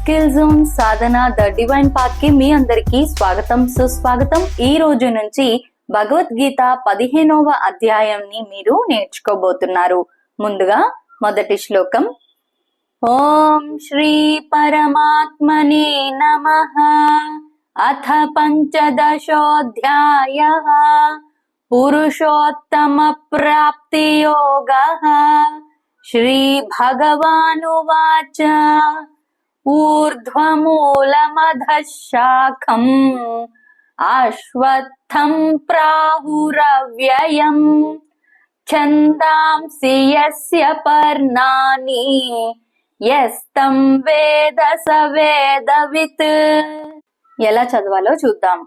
Skill zone Sadhana the divine పాత్కి మీ అందరికి స్వాగతం. సుస్వాగతం. ఈ రోజు నుంచి భగవద్గీత పదిహేనవ అధ్యాయంని మీరు నేర్చుకోబోతున్నారు. ముందుగా మొదటి శ్లోకం. ఓం శ్రీ పరమాత్మనే నమ. అథ పంచదశోధ్యాయ. పురుషోత్తమ ప్రాప్తి యోగ శ్రీ భగవానువాచ. ఊర్ధ్వమూలమధః శాఖం అశ్వత్థం ప్రాహురవ్యయం ఛందాంసి యస్య పర్ణాని యస్తం వేద స వేదవిత్ ఎలా చదవాలో చూద్దాం.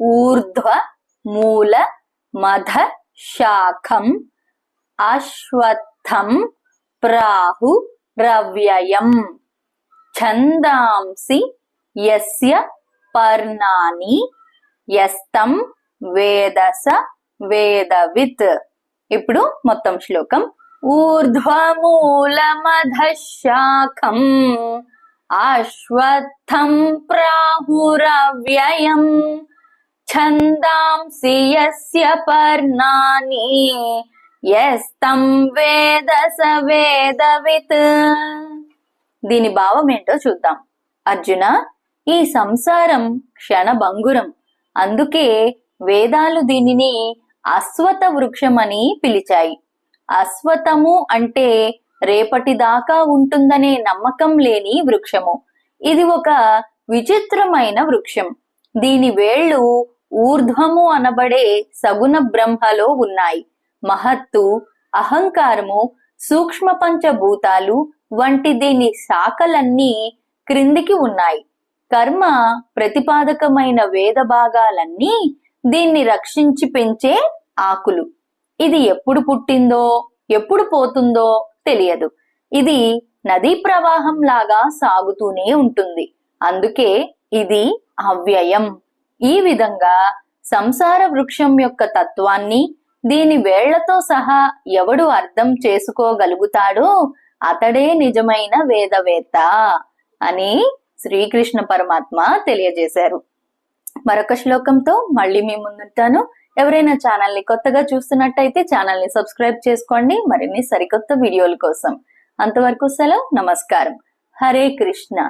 ఊర్ధ్వ మూల మధ శాఖం అశ్వత్థం ప్రాహు రవ్యయం ఛందాంసి యస్య పర్ణాని యస్తం వేదస వేదవిత్. ఇప్పుడు మొత్తం శ్లోకం. ఊర్ధ్వమూలమధశాఖం అశ్వత్థం ప్రాహురవ్యయం. ఛందాంసి యస్య పర్ణాని యస్తం వేద స వేదవిత్. దీని భావం ఏంటో చూద్దాం. అర్జున ఈ సంసారం క్షణభంగురం. అందుకే వేదాలు దీనిని అశ్వత వృక్షమని పిలిచాయి. అశ్వతము అంటే రేపటి దాకా ఉంటుందనే నమ్మకం లేని వృక్షము. ఇది ఒక విచిత్రమైన వృక్షం. దీని వేళ్ళు ఊర్ధ్వము అనబడే సగుణ బ్రహ్మలో ఉన్నాయి. మహత్తు అహంకారము సూక్ష్మ పంచభూతాలు వంటి దీని శాఖలన్నీ క్రిందికి ఉన్నాయి. కర్మ ప్రతిపాదకమైన వేద భాగాలన్నీ దీన్ని రక్షించి పెంచే ఆకులు. ఇది ఎప్పుడు పుట్టిందో ఎప్పుడు పోతుందో తెలియదు. ఇది నదీ ప్రవాహం లాగా సాగుతూనే ఉంటుంది. అందుకే ఇది అవ్యయం. ఈ విధంగా సంసార వృక్షం యొక్క తత్వాన్ని దీని వేళ్ళతో సహా ఎవడు అర్థం చేసుకోగలుగుతాడో అతడే నిజమైన వేదవేత్త అని శ్రీకృష్ణ పరమాత్మ తెలియజేశారు. మరొక శ్లోకంతో మళ్ళీ మీ ముందుంటాను. ఎవరైనా ఛానల్ని కొత్తగా చూస్తున్నట్టయితే ఛానల్ని సబ్స్క్రైబ్ చేసుకోండి. మరిన్ని సరికొత్త వీడియోల కోసం. అంతవరకు సెలవు నమస్కారం. హరే కృష్ణ.